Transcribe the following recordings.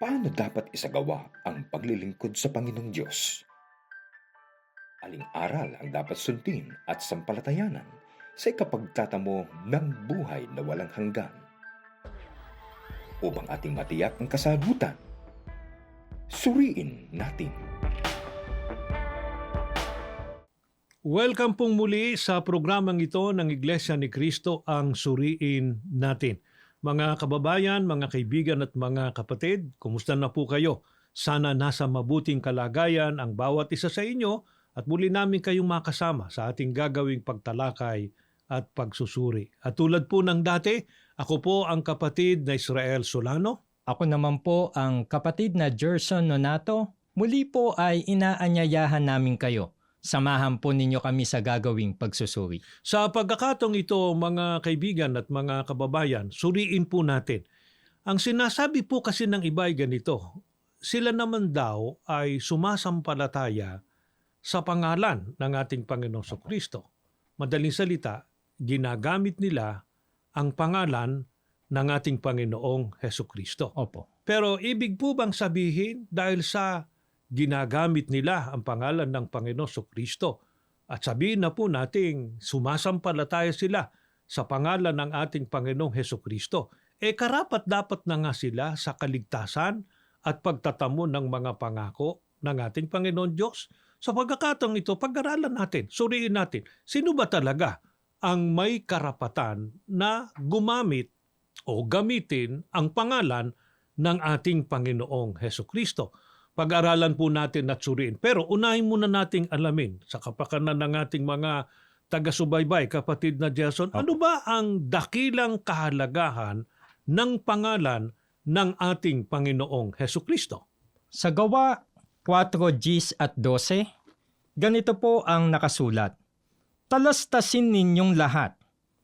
Paano dapat isagawa ang paglilingkod sa Panginoong Diyos? Aling aral ang dapat sundin at sampalatayanan sa ikapagtatamo ng buhay na walang hanggan? Upang ating matiyak ang kasagutan, suriin natin. Welcome pong muli sa programang ito ng Iglesia ni Cristo ang suriin natin. Mga kababayan, mga kaibigan at mga kapatid, kumusta na po kayo? Sana nasa mabuting kalagayan ang bawat isa sa inyo at muli namin kayong makasama sa ating gagawing pagtalakay at pagsusuri. At tulad po ng dati, ako po ang kapatid na Israel Solano. Ako naman po ang kapatid na Gerson Nonato. Muli po ay inaanyayahan namin kayo. Samahan po ninyo kami sa gagawing pagsusuri. Sa pagkakatong ito, mga kaibigan at mga kababayan, suriin po natin. Ang sinasabi po kasi ng iba ay ganito, sila naman daw ay sumasampalataya sa pangalan ng ating Panginoon sa Kristo. Madaling salita, ginagamit nila ang pangalan ng ating Panginoong Heso Kristo. Opo. Pero ibig po bang sabihin dahil sa ginagamit nila ang pangalan ng Panginoon so Kristo. At sabihin na po nating sumasampalataya sila sa pangalan ng ating Panginoong Heso Kristo, eh karapat dapat na nga sila sa kaligtasan at pagtatamo ng mga pangako ng ating Panginoon Diyos. Sa pagkakataong ito, pag-aralan natin, suriin natin, sino ba talaga ang may karapatan na gumamit o gamitin ang pangalan ng ating Panginoong Heso Kristo pag-aralan po natin at suriin. Pero unahin muna nating alamin sa kapakanan ng ating mga taga-subaybay, kapatid na Jason, ano ba ang dakilang kahalagahan ng pangalan ng ating Panginoong Heso Kristo? Sa gawa 4 Gs at 12, ganito po ang nakasulat. Talastasin ninyong lahat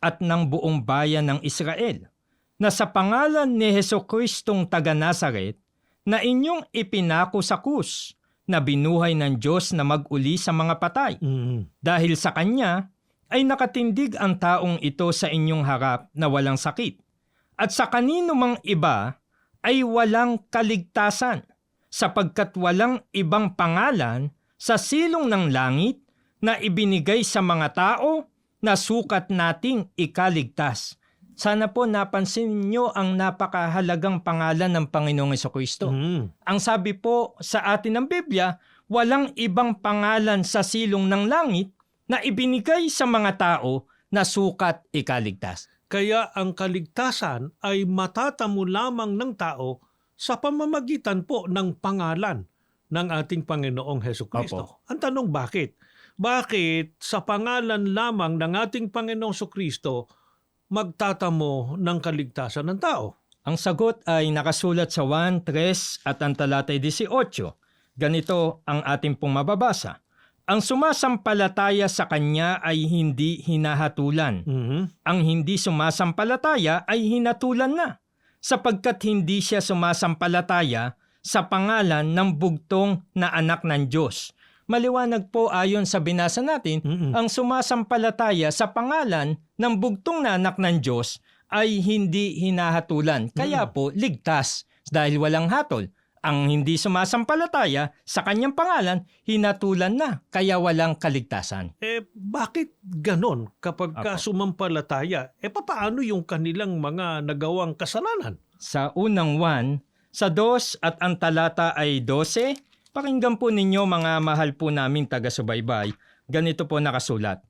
at ng buong bayan ng Israel na sa pangalan ni Heso Kristong taga Nazaret na inyong ipinako sa kus na binuhay ng Diyos na mag-uli sa mga patay. Mm. Dahil sa Kanya ay nakatindig ang taong ito sa inyong harap na walang sakit. At sa kanino mang iba ay walang kaligtasan sapagkat walang ibang pangalan sa silong ng langit na ibinigay sa mga tao na sukat nating ikaligtas. Sana po napansin niyo ang napakahalagang pangalan ng Panginoong Kristo. Mm. Ang sabi po sa atin ng Biblia, walang ibang pangalan sa silong ng langit na ibinigay sa mga tao na sukat ikaligtas. Kaya ang kaligtasan ay matatamo lamang ng tao sa pamamagitan po ng pangalan ng ating Panginoong Heso Kristo. Ang tanong bakit? Bakit sa pangalan lamang ng ating Panginoong Kristo magtatamo ng kaligtasan ng tao? Ang sagot ay nakasulat sa 1, 3 at ang talatay 18. Ganito ang ating pong mababasa. Ang sumasampalataya sa Kanya ay hindi hinahatulan. Mhm. Ang hindi sumasampalataya ay hinatulan na, sapagkat hindi siya sumasampalataya sa pangalan ng bugtong na anak ng Diyos. Maliwanag po ayon sa binasa natin, Mm-mm. ang sumasampalataya sa pangalan ng bugtong na anak ng Diyos ay hindi hinahatulan. Kaya po, ligtas dahil walang hatol. Ang hindi sumasampalataya sa kanyang pangalan, hinatulan na, kaya walang kaligtasan. Eh, bakit ganon kapag ka Apo. sumampalataya? Eh, papaano yung kanilang mga nagawang kasalanan? Sa unang 1, sa 2 at ang talata ay 12, pakinggan po ninyo mga mahal po naming taga-subaybay, ganito po nakasulat.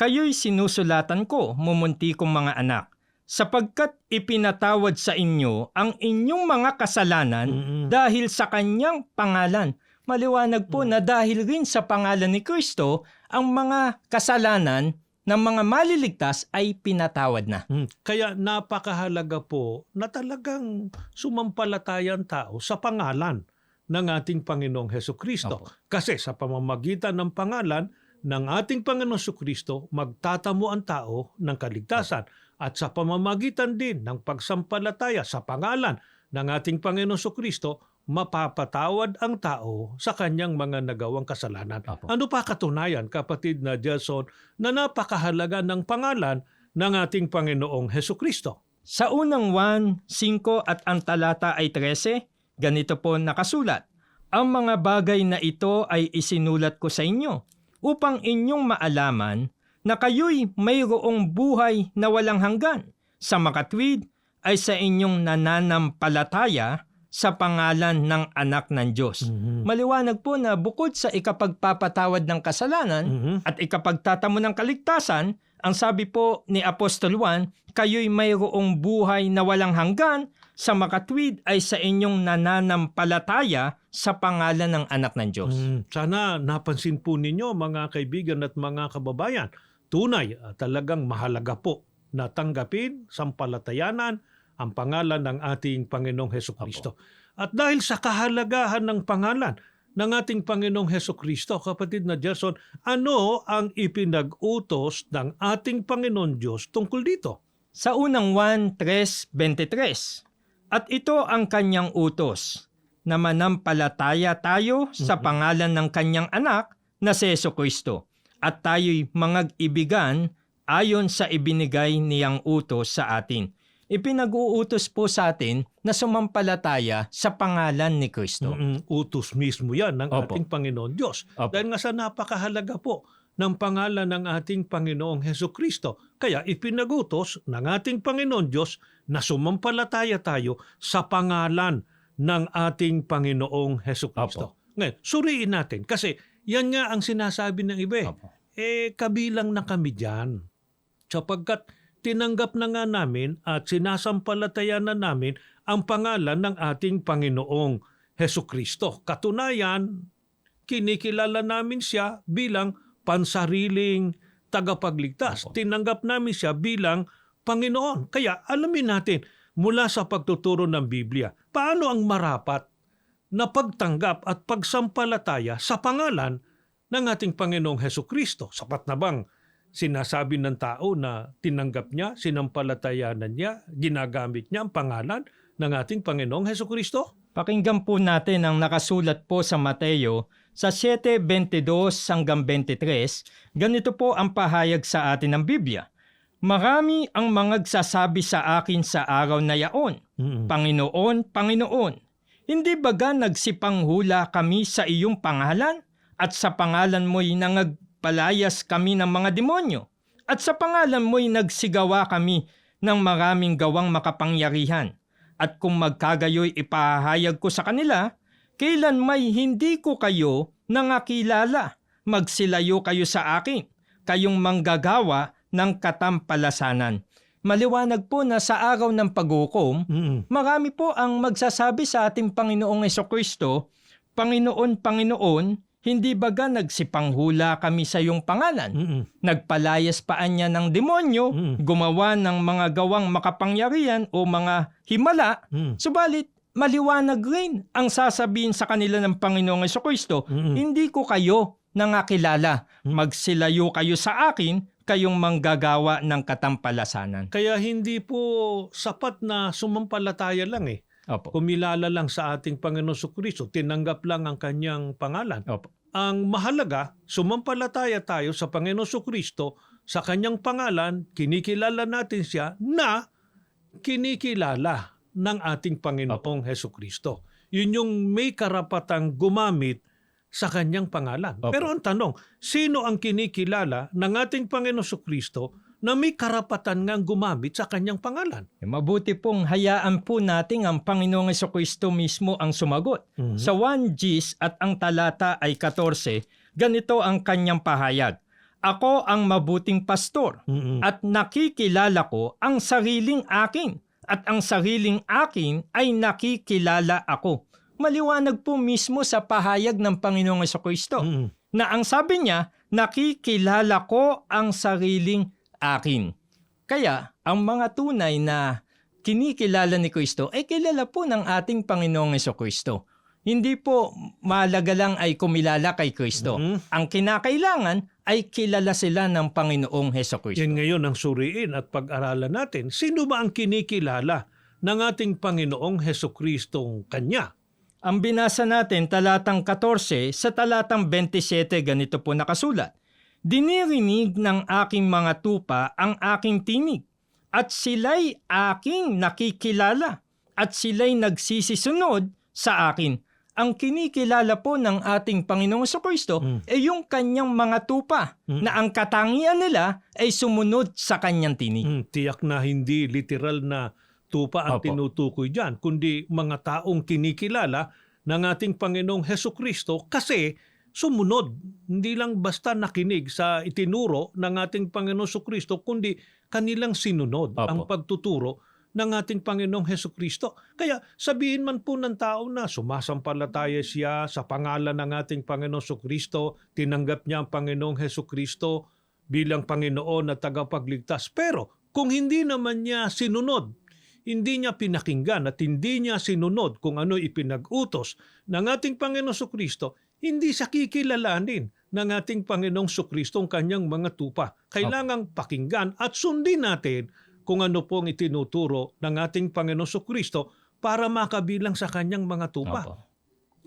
Kayo'y sinusulatan ko, mumunti kong mga anak, sapagkat ipinatawad sa inyo ang inyong mga kasalanan Mm-mm. dahil sa kanyang pangalan. Maliwanag po na dahil rin sa pangalan ni Kristo, ang mga kasalanan ng mga maliligtas ay pinatawad na. Hmm. Kaya napakahalaga po na talagang sumampalataya ang tao sa pangalan ng ating Panginoong Heso Kristo. Opo. Kasi sa pamamagitan ng pangalan ng ating Panginoong Heso Kristo, magtatamo ang tao ng kaligtasan. At sa pamamagitan din ng pagsampalataya sa pangalan ng ating Panginoong Heso Kristo, mapapatawad ang tao sa kanyang mga nagawang kasalanan. Opo. Ano pa katunayan, kapatid na Jason, na napakahalaga ng pangalan ng ating Panginoong Heso Kristo? Sa unang 1, 5 at ang talata ay 13, ganito po nakasulat, Ang mga bagay na ito ay isinulat ko sa inyo upang inyong maalaman na kayo'y mayroong buhay na walang hanggan. Sa makatwid ay sa inyong nananampalataya sa pangalan ng anak ng Diyos. Mhm. Maliwanag po na bukod sa ikapagpapatawad ng kasalanan Mhm. at ikapagtatamo ng kaligtasan, ang sabi po ni Apostol Juan, kayo'y mayroong buhay na walang hanggan sa makatwid ay sa inyong nananampalataya sa pangalan ng anak ng Diyos. Mm, Sana napansin po ninyo mga kaibigan at mga kababayan, tunay at talagang mahalaga po na tanggapin, sampalatayanan ang pangalan ng ating Panginoong Heso Kristo. At dahil sa kahalagahan ng pangalan ng ating Panginoong Heso Kristo, kapatid na Jason, ano ang ipinag-utos ng ating Panginoon Diyos tungkol dito? Sa unang 1.3.23, at ito ang kanyang utos, na manampalataya tayo sa pangalan ng kanyang anak na si Yeso Kristo, at tayo'y mangag-ibigan ayon sa ibinigay niyang utos sa atin. Ipinag-uutos po sa atin na sumampalataya sa pangalan ni Kristo. Mm, utos mismo yan ng Opo. ating Panginoon Diyos. Opo. Dahil nga sa napakahalaga po ng pangalan ng ating Panginoong Heso Kristo. Kaya ipinagutos ng ating Panginoon Diyos na sumampalataya tayo sa pangalan ng ating Panginoong Heso Kristo. Ngayon, suriin natin kasi yan nga ang sinasabi ng iba. eh. Opo. Eh, kabilang na kami dyan. Sapagkat tinanggap na nga namin at sinasampalataya na namin ang pangalan ng ating Panginoong Heso Kristo. Katunayan, kinikilala namin siya bilang pansariling tagapagligtas. Opo. Tinanggap namin siya bilang Panginoon. Kaya alamin natin mula sa pagtuturo ng Biblia, paano ang marapat na pagtanggap at pagsampalataya sa pangalan ng ating Panginoong Heso Kristo. Sapat na bang sinasabi ng tao na tinanggap niya, sinampalatayanan niya, ginagamit niya ang pangalan ng ating Panginoong Heso Kristo? Pakinggan po natin ang nakasulat po sa Mateo sa 7.22 hanggang 23. Ganito po ang pahayag sa atin ng Biblia. Marami ang mangagsasabi sa akin sa araw na yaon, Panginoon, Panginoon, hindi baga nagsipanghula kami sa iyong pangalan? At sa pangalan mo'y nangagpalayas kami ng mga demonyo? At sa pangalan mo'y nagsigawa kami ng maraming gawang makapangyarihan? At kung magkagayoy ipahayag ko sa kanila, kailan may hindi ko kayo nangakilala, magsilayo kayo sa akin, kayong manggagawa ng katampalasanan. Maliwanag po na sa araw ng paghukom, Mm-mm. marami po ang magsasabi sa ating Panginoong Kristo, Panginoon, Panginoon, hindi baga nagsipanghula kami sa iyong pangalan? Mm-mm. Nagpalayas paan niya ng demonyo, Mm. gumawa ng mga gawang makapangyarihan o mga himala, Mm. subalit maliwanag rin ang sasabihin sa kanila ng Panginoong Kristo, Mm-mm. hindi ko kayo nangakilala. Mm. Magsilayo kayo sa akin, kayong manggagawa ng katampalasanan. Kaya hindi po sapat na sumampalataya lang eh. Opo. Kumilala lang sa ating Panginoon Kristo, tinanggap lang ang kanyang pangalan. Opo. Ang mahalaga, sumampalataya tayo sa Panginoon Kristo, sa kanyang pangalan, kinikilala natin siya na kinikilala ng ating Panginoong Heso Kristo. Yun yung may karapatang gumamit sa kanyang pangalan. Opo. Pero ang tanong, sino ang kinikilala ng ating Panginoon Kristo na may karapatan ngang gumamit sa kanyang pangalan? Eh, Mabuti pong hayaan po nating ang Panginoong Kristo mismo ang sumagot. Sa 1 Gs at ang talata ay 14, ganito ang kanyang pahayag. Ako ang mabuting pastor Mm-mm. at nakikilala ko ang sariling akin at ang sariling akin ay nakikilala ako. Maliwanag po mismo sa pahayag ng Panginoong Yeso Kristo Mm-mm. na ang sabi niya, nakikilala ko ang sariling akin. Kaya, ang mga tunay na kinikilala ni Kristo ay kilala po ng ating Panginoong Yeso Kristo. Hindi po mahalaga lang ay kumilala kay Kristo. Mhm. Ang kinakailangan ay kilala sila ng Panginoong Heso Kristo. Yan ngayon ang suriin at pag-aralan natin. Sino ba ang kinikilala ng ating Panginoong Heso Kristong Kanya? Ang binasa natin talatang 14 sa talatang 27 ganito po nakasulat. Dinirinig ng aking mga tupa ang aking tinig at sila'y aking nakikilala at sila'y nagsisisunod Sa akin, ang kinikilala po ng ating Panginoong Kristo Mm. ay yung kanyang mga tupa Mm. na ang katangian nila ay sumunod sa kanyang tinig. Mm, tiyak na hindi literal na tupa ang Opo. tinutukoy dyan, kundi mga taong kinikilala ng ating Panginoong Heso Kristo kasi sumunod. Hindi lang basta nakinig sa itinuro ng ating Panginoong Heso Kristo, kundi kanilang sinunod Opo. ang pagtuturo ng ating Panginoong Heso Kristo. Kaya sabihin man po ng tao na sumasampalataya siya sa pangalan ng ating Panginoong Heso Kristo, tinanggap niya ang Panginoong Heso Kristo bilang Panginoon at tagapagligtas. Pero kung hindi naman niya sinunod, hindi niya pinakinggan at hindi niya sinunod kung ano ipinag-utos ng ating Panginoong Kristo, hindi siya kikilalanin ng ating Panginoong Kristo ang kanyang mga tupa. Kailangang pakinggan at sundin natin kung ano pong itinuturo ng ating Panginoong Kristo para makabilang sa kanyang mga tupa. Opo.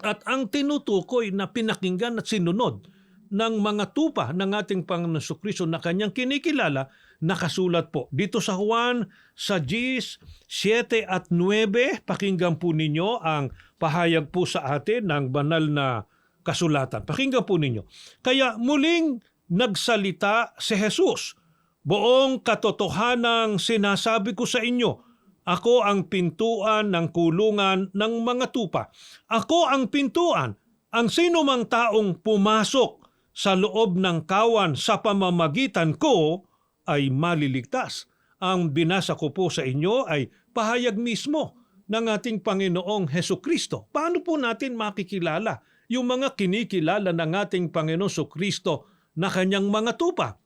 At ang tinutukoy na pinakinggan at sinunod ng mga tupa ng ating Panginoon Kristo na kanyang kinikilala, nakasulat po dito sa Juan sa Gis 7 at 9. Pakinggan po ninyo ang pahayag po sa atin ng banal na kasulatan. Pakinggan po ninyo. Kaya muling nagsalita si Jesus. Buong katotohanang sinasabi ko sa inyo, ako ang pintuan ng kulungan ng mga tupa. Ako ang pintuan. Ang sino mang taong pumasok sa loob ng kawan sa pamamagitan ko ay maliligtas. Ang binasa ko po sa inyo ay pahayag mismo ng ating Panginoong Heso Kristo. Paano po natin makikilala yung mga kinikilala ng ating Panginoong Heso Kristo na kanyang mga tupa?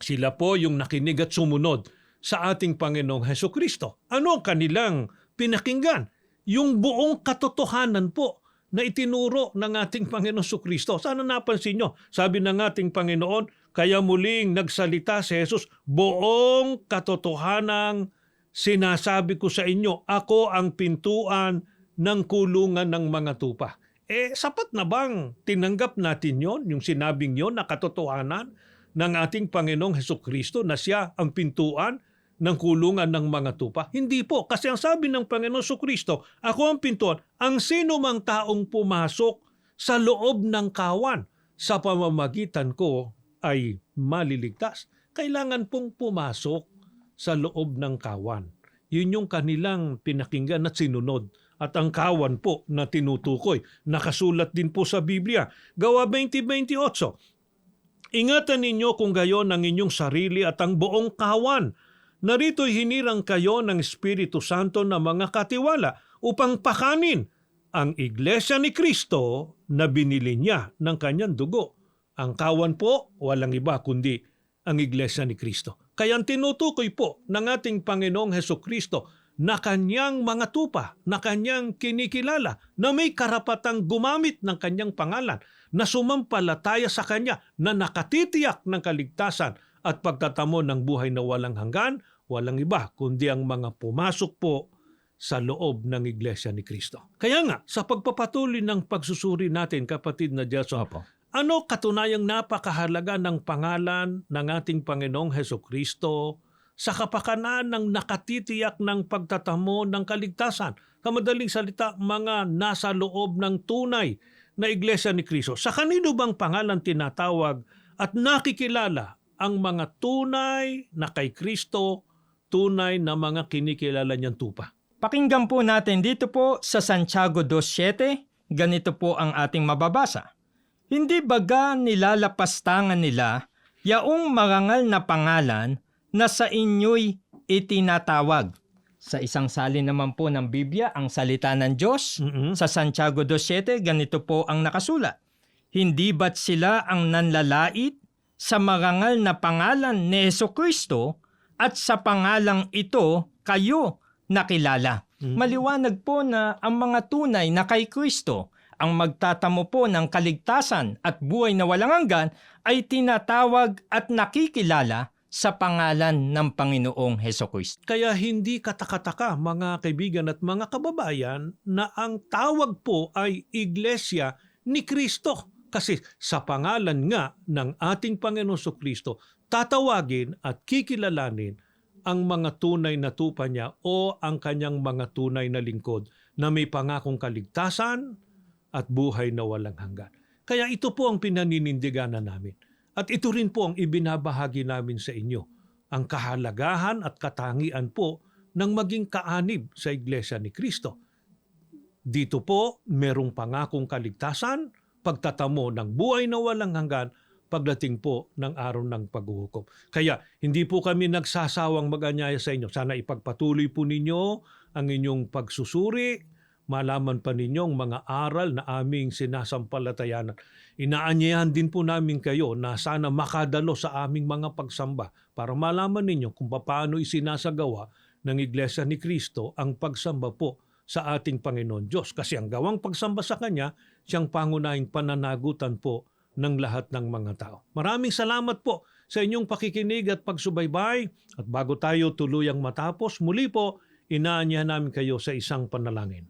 Sila po yung nakinig at sumunod sa ating Panginoong Heso Kristo. Ano ang kanilang pinakinggan? Yung buong katotohanan po na itinuro ng ating Panginoon Kristo. Sana napansin nyo, sabi ng ating Panginoon, kaya muling nagsalita si Jesus, buong katotohanang sinasabi ko sa inyo, ako ang pintuan ng kulungan ng mga tupa. Eh, sapat na bang tinanggap natin yon yung sinabing yon na katotohanan ng ating Panginoong Heso Kristo na siya ang pintuan ng kulungan ng mga tupa? Hindi po. Kasi ang sabi ng Panginoong Heso Kristo, ako ang pintuan. Ang sino mang taong pumasok sa loob ng kawan sa pamamagitan ko ay maliligtas. Kailangan pong pumasok sa loob ng kawan. Yun yung kanilang pinakinggan at sinunod. At ang kawan po na tinutukoy, nakasulat din po sa Biblia. Gawa 20.28, Ingatan ninyo kung gayon ang inyong sarili at ang buong kawan. Narito'y hinirang kayo ng Espiritu Santo na mga katiwala upang pakanin ang iglesia ni Kristo na binili niya ng kanyang dugo. Ang kawan po, walang iba kundi ang iglesia ni Kristo. Kaya ang tinutukoy po ng ating Panginoong Heso Kristo na kanyang mga tupa, na kanyang kinikilala, na may karapatang gumamit ng kanyang pangalan, na sumampalataya sa kanya, na nakatitiyak ng kaligtasan at pagtatamo ng buhay na walang hanggan, walang iba kundi ang mga pumasok po sa loob ng Iglesia ni Kristo. Kaya nga, sa pagpapatuloy ng pagsusuri natin, kapatid na Jason. Ano katunayang napakahalaga ng pangalan ng ating Panginoong Heso Kristo sa kapakanan ng nakatitiyak ng pagtatamo ng kaligtasan? Kamadaling salita, mga nasa loob ng tunay na Iglesia ni Kristo. Sa kanino bang pangalan tinatawag at nakikilala ang mga tunay na kay Kristo, tunay na mga kinikilala niyang tupa? Pakinggan po natin dito po sa Santiago 2.7, ganito po ang ating mababasa. Hindi baga nilalapastangan nila yaong marangal na pangalan na sa inyo'y itinatawag. Sa isang salin naman po ng Biblia, ang salita ng Diyos, Mm-mm. sa Santiago 2.7, ganito po ang nakasulat. Hindi ba't sila ang nanlalait sa marangal na pangalan ni Yeso Kristo at sa pangalang ito kayo nakilala? Mhm. Maliwanag po na ang mga tunay na kay Kristo ang magtatamo po ng kaligtasan at buhay na walang hanggan ay tinatawag at nakikilala sa pangalan ng Panginoong Heso Kristo. Kaya hindi katakataka mga kaibigan at mga kababayan na ang tawag po ay Iglesia ni Kristo. Kasi sa pangalan nga ng ating Panginoon Kristo, tatawagin at kikilalanin ang mga tunay na tupa niya o ang kanyang mga tunay na lingkod na may pangakong kaligtasan at buhay na walang hanggan. Kaya ito po ang pinaninindiganan namin. At ito rin po ang ibinabahagi namin sa inyo, ang kahalagahan at katangian po ng maging kaanib sa Iglesia ni Kristo. Dito po, merong pangakong kaligtasan, pagtatamo ng buhay na walang hanggan, pagdating po ng araw ng paghuhukom. Kaya hindi po kami nagsasawang mag-anyaya sa inyo. Sana ipagpatuloy po ninyo ang inyong pagsusuri, malaman pa ninyong mga aral na aming sinasampalatayanan. Inaanyayahan din po namin kayo na sana makadalo sa aming mga pagsamba para malaman ninyo kung paano isinasagawa ng Iglesia ni Kristo ang pagsamba po sa ating Panginoon Diyos. Kasi ang gawang pagsamba sa Kanya, siyang pangunahing pananagutan po ng lahat ng mga tao. Maraming salamat po sa inyong pakikinig at pagsubaybay. At bago tayo tuluyang matapos, muli po, inaanyahan namin kayo sa isang panalangin.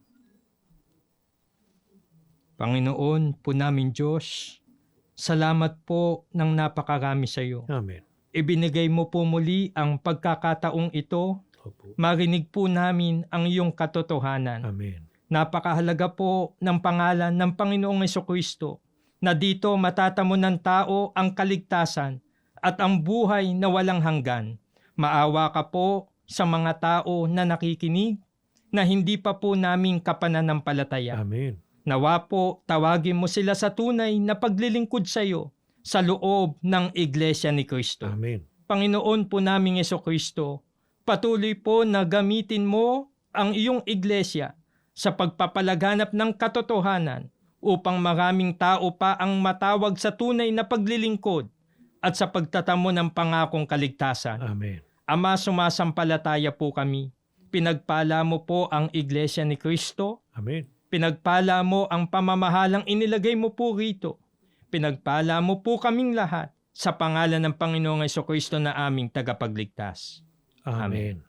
Panginoon po namin Diyos, salamat po ng napakarami sa iyo. Amen. Ibinigay mo po muli ang pagkakataong ito, Opo. marinig po namin ang iyong katotohanan. Amen. Napakahalaga po ng pangalan ng Panginoong Kristo na dito matatamo ng tao ang kaligtasan at ang buhay na walang hanggan. Maawa ka po sa mga tao na nakikinig na hindi pa po naming kapananampalataya. Amen. Nawa po tawagin mo sila sa tunay na paglilingkod sa iyo sa loob ng Iglesia ni Kristo. Amen. Panginoon po naming Yeso Kristo, patuloy po na gamitin mo ang iyong iglesia sa pagpapalaganap ng katotohanan upang maraming tao pa ang matawag sa tunay na paglilingkod at sa pagtatamo ng pangakong kaligtasan. Amen. Ama, sumasampalataya po kami. Pinagpala mo po ang iglesia ni Kristo. Amen. Pinagpala mo ang pamamahalang inilagay mo po rito. Pinagpala mo po kaming lahat sa pangalan ng Panginoong Kristo na aming tagapagligtas. Amen.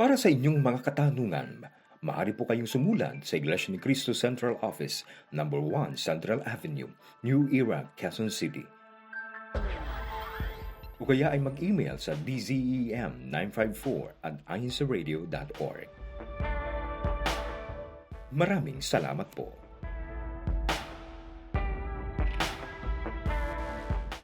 Para sa inyong mga katanungan, maaari po kayong sumulat sa Iglesia ni Cristo Central Office, Number 1 Central Avenue, New Era, Quezon City. O kaya ay mag-email sa E dzem954 at ayonsaradio.org. Maraming salamat po.